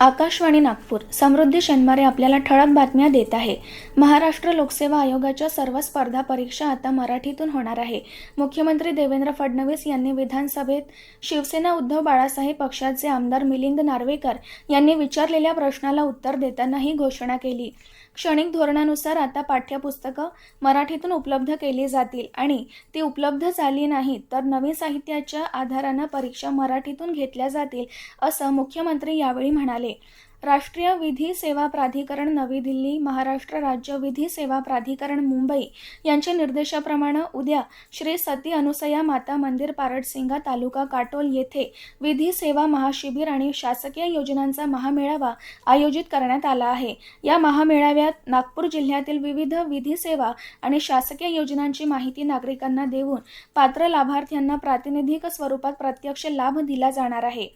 आकाशवाणी नागपूर. समृद्धी शनिवारे आपल्याला ठळक बातम्या देत आहे. महाराष्ट्र लोकसेवा आयोगाच्या सर्व स्पर्धा परीक्षा आता मराठीतून होणार आहे. मुख्यमंत्री देवेंद्र फडणवीस यांनी विधानसभेत शिवसेना उद्धव बाळासाहेब पक्षाचे आमदार मिलिंद नार्वेकर यांनी विचारलेल्या प्रश्नाला उत्तर देताना ही घोषणा केली. क्षणिक धोरणानुसार आता पाठ्यपुस्तकं मराठीतून उपलब्ध केली जातील आणि ती उपलब्ध झाली नाहीत तर नवीन साहित्याच्या आधारानं परीक्षा मराठीतून घेतल्या जातील असं मुख्यमंत्री यावेळी म्हणाले. राष्ट्रीय विधी सेवा प्राधिकरण नवी दिल्ली महाराष्ट्र राज्य विधी सेवा प्राधिकरण मुंबई यांच्या निर्देशाप्रमाणे उद्या श्री सती अनुसया माता मंदिर पारडसिंगा तालुका काटोल येथे विधी सेवा महाशिबिर आणि शासकीय योजनांचा महामेळावा आयोजित करण्यात आला आहे. या महामेळाव्यात नागपूर जिल्ह्यातील विविध विधी सेवा आणि शासकीय योजनांची माहिती नागरिकांना देऊन पात्र लाभार्थ्यांना प्रातिनिधिक स्वरूपात प्रत्यक्ष लाभ दिला जाणार आहे.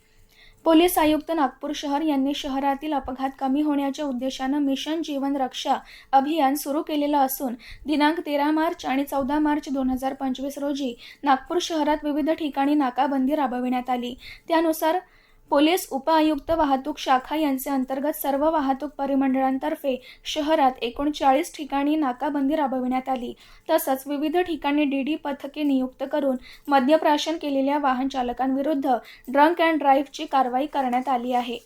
पोलीस आयुक्त नागपूर शहर यांनी शहरातील अपघात कमी होण्याच्या उद्देशानं मिशन जीवन रक्षा अभियान सुरू केलेलं असून दिनांक तेरा मार्च आणि चौदा मार्च दोन हजार पंचवीस रोजी नागपूर शहरात विविध ठिकाणी नाकाबंदी राबविण्यात आली. त्यानुसार पोलीस उपआयुक्त वाहतूक शाखा यांचे अंतर्गत सर्व वाहतूक परिमंडळांतर्फे शहरात एकूण चाळीस ठिकाणी नाकाबंदी राबविण्यात आली. तसंच विविध ठिकाणी डीडी पथके नियुक्त करून मद्यप्राशन केलेल्या वाहन चालकांविरुद्ध ड्रंक अँड ड्राईव्हची कारवाई करण्यात आली आहे.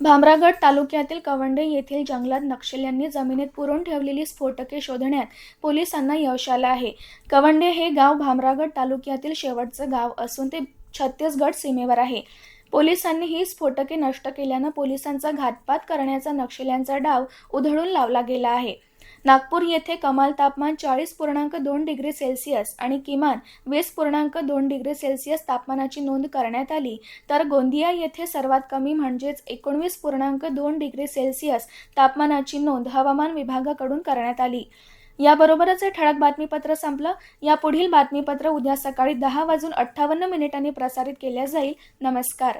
भामरागड तालुक्यातील कवंडे येथील जंगलात नक्षल्यांनी जमिनीत पुरून ठेवलेली स्फोटके शोधण्यात पोलिसांना यश आलं आहे. कवंडे हे गाव भामरागड तालुक्यातील शेवटचं गाव असून ते छत्तीसगड सीमेवर आहे. पोलिसांनी ही स्फोटके नष्ट केल्यानं पोलिसांचा घातपात करण्याचा नक्षल्यांचा डाव उधळून लावला गेला आहे. नागपूर येथे कमाल तापमान चाळीस पूर्णांक दोन डिग्री सेल्सिअस आणि किमान वीस पूर्णांक दोन डिग्री सेल्सिअस तापमानाची नोंद करण्यात आली तर गोंदिया येथे सर्वात कमी म्हणजेच एकोणवीस पूर्णांक दोन डिग्री सेल्सिअस तापमानाची नोंद हवामान विभागाकडून करण्यात आली. याबरोबरच हे ठळक बातमीपत्र संपलं. या पुढील बातमीपत्र उद्या सकाळी दहा वाजून अठ्ठावन्न मिनिटांनी प्रसारित केल्या जाईल. नमस्कार.